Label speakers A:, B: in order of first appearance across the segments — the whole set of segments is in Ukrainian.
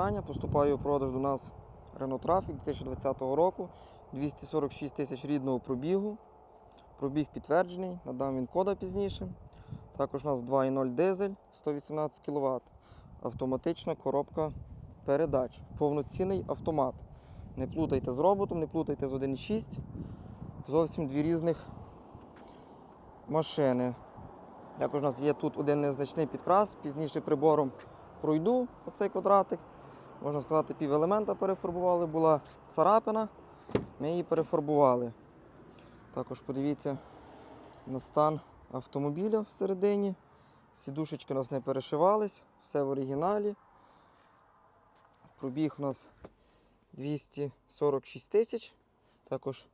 A: Вітання. Поступає у продаж до нас Renault Traffic 2020 року. 246 тисяч рідного пробігу. Пробіг підтверджений, надам він кода пізніше. Також у нас 2.0 дизель 118 кВт. Автоматична коробка передач. Повноцінний автомат. Не плутайте з роботом, не плутайте з 1.6. Зовсім дві різних машини. Також у нас є тут один незначний підкрас, пізніше прибором пройду оцей квадратик. Можна сказати, пів елемента перефарбували, була царапина, ми її перефарбували. Також подивіться на стан автомобіля всередині. Сідушечки у нас не перешивались, все в оригіналі. Пробіг у нас 246 тисяч. Також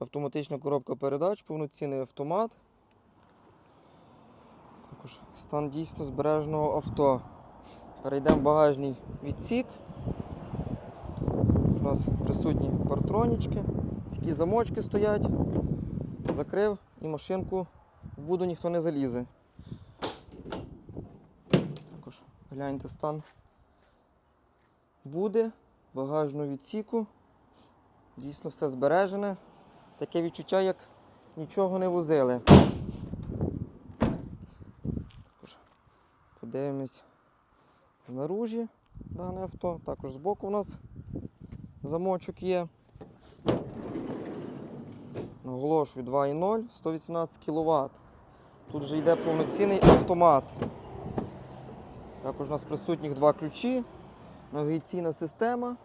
A: автоматична коробка передач, повноцінний автомат. Також стан дійсно збереженого авто. Перейдемо в багажний відсік. У нас присутні партронічки, такі замочки стоять. Закрив і машинку в буду ніхто не залізе. Також гляньте стан буде, багажного відсіку. Дійсно все збережене. Таке відчуття, як нічого не возили. Також подивимось знаружі дане авто. Також збоку у нас замочок є. Наголошую 2.0, 118 кВт. Тут вже йде повноцінний автомат. Також у нас присутніх два ключі, навігаційна система,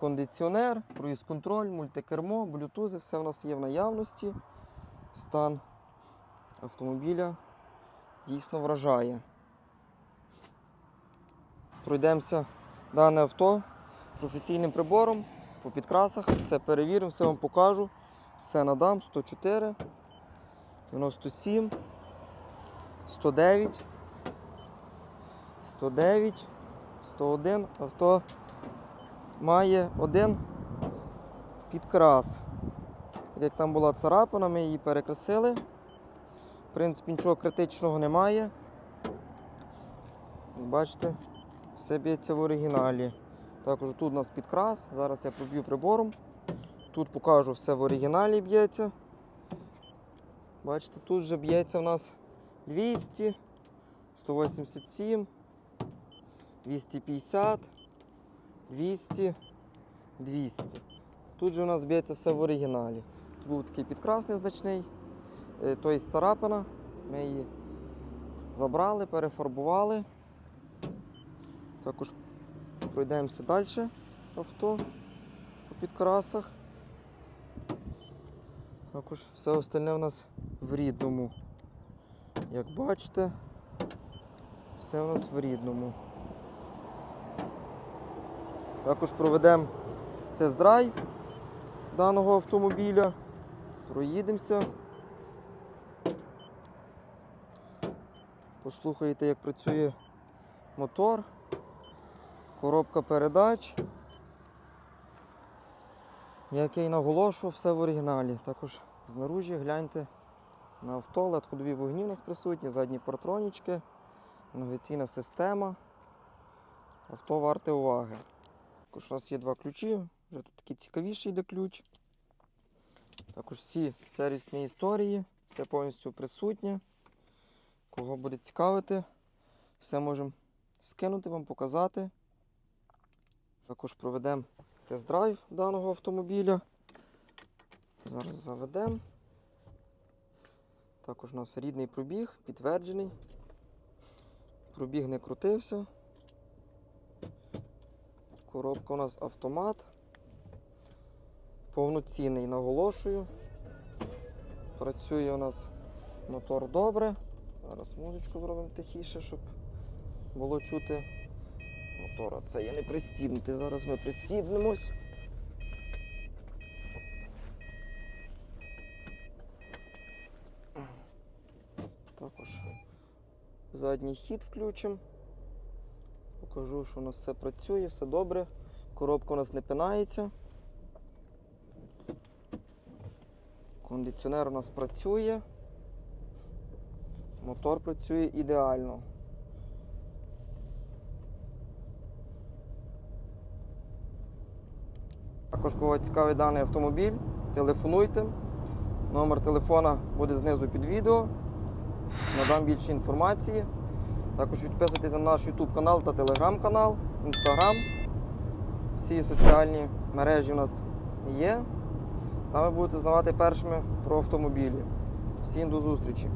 A: кондиціонер, круїз контроль, мультикермо, блютузи, все у нас є в наявності. Стан автомобіля дійсно вражає. Пройдемося дане авто професійним прибором по підкрасах, все перевіримо, все вам покажу. Все надам 104, 97, 109, 109, 101. Авто має один підкрас. Як там була царапина, ми її перекрасили. В принципі, нічого критичного немає. Бачите, все б'ється в оригіналі. Також тут у нас підкрас. Зараз я проб'ю прибором. Тут покажу все в оригіналі б'ється. Бачите, тут вже б'ється у нас 200, 187, 250, 200, 200. Тут же у нас б'ється все в оригіналі. Тут був такий підкрас незначний, тобто царапина. Ми її забрали, перефарбували. Також пройдемося далі авто по підкрасах. Також все остальне у нас в рідному. Як бачите, все у нас в рідному. Також проведемо тест-драйв даного автомобіля. Проїдемося. Послухаєте, як працює мотор, коробка передач. Як я і наголошував, все в оригіналі. Також знаружі гляньте на авто, led ходові вогні у нас присутні, задні партронічки, навігаційна система. Авто варте уваги. Також у нас є два ключі, вже тут такий цікавіший йде ключ. Також всі сервісні історії, все повністю присутнє. Кого буде цікавити, все можемо скинути вам, показати. Також проведемо тест-драйв даного автомобіля. Зараз заведемо. Також у нас рідний пробіг, підтверджений. Пробіг не крутився. Коробка у нас автомат. Повноцінний, наголошую. Працює у нас мотор добре. Зараз музичку зробимо тихіше, щоб було чути мотора. Це є не пристібнути. Зараз ми пристібнемось. Також задній хід включимо. Покажу, що у нас все працює, все добре. Коробка у нас не пинається. Кондиціонер у нас працює. Мотор працює ідеально. Також кого цікавий даний автомобіль, телефонуйте. Номер телефона буде знизу під відео. Надам більше інформації. Також підписуйтесь на наш YouTube канал та Telegram канал, Instagram. Всі соціальні мережі у нас є. Там ви будете знавати першими про автомобілі. Всім до зустрічі!